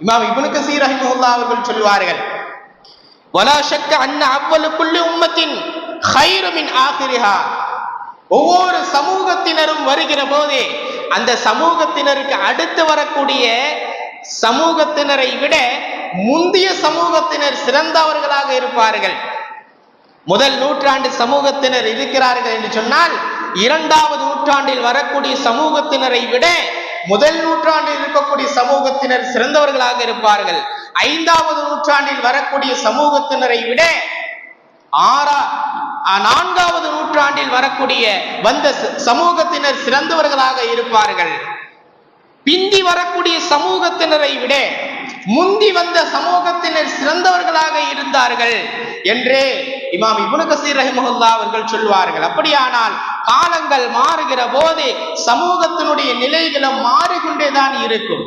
இமாம் இப்னு கசீர் ரஹிமஹுல்லா அவர்கள் சொல்வார்கள் வலா ஷக்க அன்ன அவ்வளு உம்மத்தின் ஹைரு ஆகிரிஹா. ஒவ்வொரு சமூகத்தினரும் வருகிற போதே அந்த சமூகத்தினருக்கு அடுத்து வரக்கூடிய சமூகத்தினரை விட முந்திய சமூகத்தினர் சிறந்தவர்களாக இருப்பார்கள். முதல் நூற்றாண்டு சமூகத்தினர் இருக்கிறார்கள் என்று சொன்னால் இரண்டாவது நூற்றாண்டில் வரக்கூடிய சமூகத்தினரை விட முதல் நூற்றாண்டில் இருக்கக்கூடிய சமூகத்தினர் சிறந்தவர்களாக இருப்பார்கள். ஐந்தாவது நூற்றாண்டில் வரக்கூடிய சமூகத்தினரை விட ஆறா நான்காவது நூற்றாண்டில் வரக்கூடிய வந்த சமூகத்தினர் சிறந்தவர்களாக இருப்பார்கள். பிந்தி வரக்கூடிய சமூகத்தினரை விட முந்தி வந்த சமூகத்தினர் சிறந்தவர்களாக இருந்தார்கள் என்று இமாம் இப்னு கசீர் ரஹிமஹுல்லா அவர்கள் சொல்வார்கள். அப்படியானால் காலங்கள் மாறுகிற போது சமூகத்தினுடைய நிலை மாறிக்கொண்டே தான் இருக்கும்.